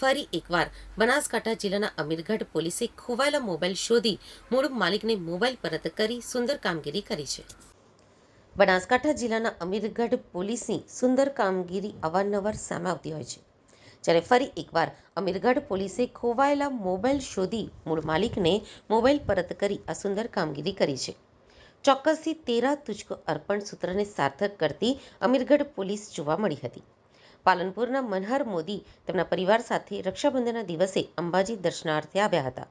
ફરી એકવાર બનાસકાંઠા જિલ્લાના અમીરગઢ પોલીસે ખોવાયેલા મોબાઈલ શોધી મૂળ માલિકને મોબાઈલ પરત કરી સુંદર કામગીરી કરી છે. બનાસકાંઠા જિલ્લાના અમીરગઢ પોલીસની સુંદર કામગીરી અવારનવાર સામે આવતી હોય છે. જ્યારે ફરી એકવાર અમીરગઢ પોલીસે ખોવાયેલા મોબાઈલ શોધી મૂળ માલિકને મોબાઈલ પરત કરી આ સુંદર કામગીરી કરી છે. ચોક્કસથી તેરા તુજકો અર્પણ સૂત્રને સાર્થક કરતી અમીરગઢ પોલીસ જોવા મળી હતી. પાલનપુરના મનહર મોદી તેમના પરિવાર સાથે રક્ષાબંધનના દિવસે અંબાજી દર્શનાર્થે આવ્યા હતા.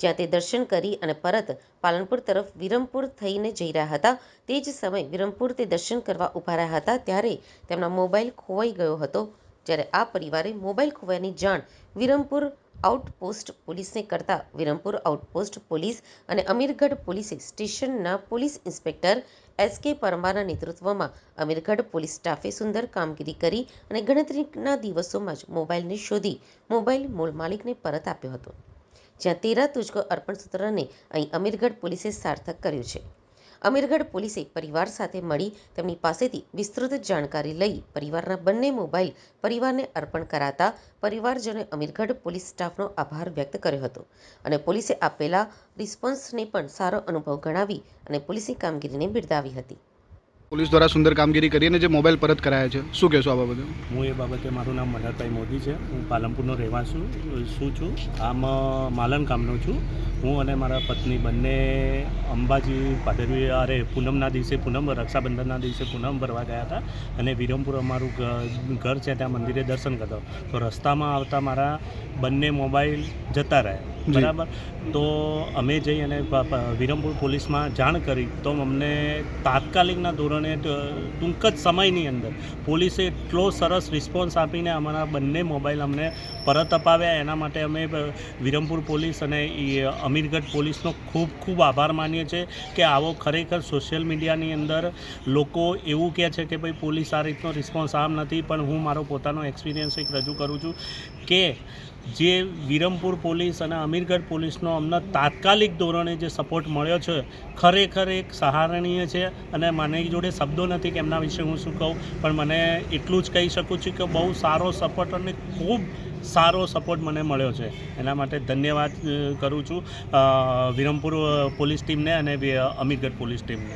જ્યાં તે દર્શન કરી અને પરત પાલનપુર તરફ વિરમપુર થઈને જઈ રહ્યા હતા. તે જ સમયે વિરમપુર તે દર્શન કરવા ઊભા રહ્યા હતા ત્યારે તેમના મોબાઈલ ખોવાઈ ગયો હતો. જ્યારે આ પરિવારે મોબાઈલ ખોવાયાની જાણ વિરમપુર આઉટપોસ્ટ પોલીસને કરતા વિરમપુર આઉટપોસ્ટ પોલીસ અને અમીરગઢ પોલીસે સ્ટેશનના પોલીસ ઇન્સ્પેક્ટર એસ કે પરમારના નેતૃત્વમાં અમીરગઢ પોલીસ સ્ટાફે સુંદર કામગીરી કરી અને ગણતરીના દિવસોમાં જ મોબાઈલને શોધી મોબાઈલ મૂળ માલિકને પરત આપ્યો હતો. જ્યાં તેરા તુજકો અર્પણ સૂત્રને અહીં અમીરગઢ પોલીસે સાર્થક કર્યું છે. અમીરગઢ પોલીસે પરિવાર સાથે મળી તેમની પાસેથી વિસ્તૃત જાણકારી લઈ પરિવારના બંને મોબાઈલ પરિવારને અર્પણ કરાતા પરિવારજનોએ અમીરગઢ પોલીસ સ્ટાફનો આભાર વ્યક્ત કર્યો હતો અને પોલીસે આપેલા રિસ્પોન્સને પણ સારો અનુભવ ગણાવી અને પોલીસની કામગીરીને બિરદાવી હતી. પોલીસ દ્વારા સુંદર કામગીરી કરી અને જે મોબાઈલ પરત કરાયા છે, શું કહેશો આ બાબતે? હું એ બાબતે મારું નામ મનહરભાઈ મોદી છે. હું પાલનપુરનો રહેવાસી શું છું? આમ માલન કામનો છું. હું અને મારા પત્ની બંને અંબાજી પાદરવી, અરે, પૂનમના દિવસે પૂનમ, રક્ષાબંધનના દિવસે પૂનમ ભરવા ગયા હતા અને વિરમપુર અમારું ઘર છે, ત્યાં મંદિરે દર્શન કરતા તો રસ્તામાં આવતા મારા બંને મોબાઈલ જતા રહ્યા. બરાબર? તો અમે જઈ અને વિરમપુર પોલીસમાં જાણ કરી. તો અમને તાત્કાલિકના ધોરણે ટૂંક જ સમયની અંદર પોલીસે એટલો સરસ રિસ્પોન્સ આપીને અમારા બંને મોબાઈલ અમને પરત અપાવ્યા. એના માટે અમે વિરમપુર પોલીસ અને અમીરગઢ પોલીસનો ખૂબ ખૂબ આભાર માનીએ છીએ કે આવો ખરેખર સોશિયલ મીડિયાની અંદર લોકો એવું કહે છે કે ભાઈ પોલીસ આ રીતનો રિસ્પોન્સ આમ નથી, પણ હું મારો પોતાનો એક્સપિરિયન્સ એક રજૂ કરું છું કે જે વિરમપુર પોલીસ અને અમીરગઢ પોલીસનો અમને તાત્કાલિક ધોરણે જે સપોર્ટ મળ્યો છે, ખરેખર એક સહારણીય છે અને મને જોડે શબ્દો નથી કે એમના વિશે હું શું કહું, પણ મને એટલું જ કહી શકું છું કે બહુ સારો સપોર્ટ અને ખૂબ સારો સપોર્ટ મને મળ્યો છે. એના માટે ધન્યવાદ કરું છું વિરમપુર પોલીસ ટીમને અને અમીરગઢ પોલીસ ટીમને.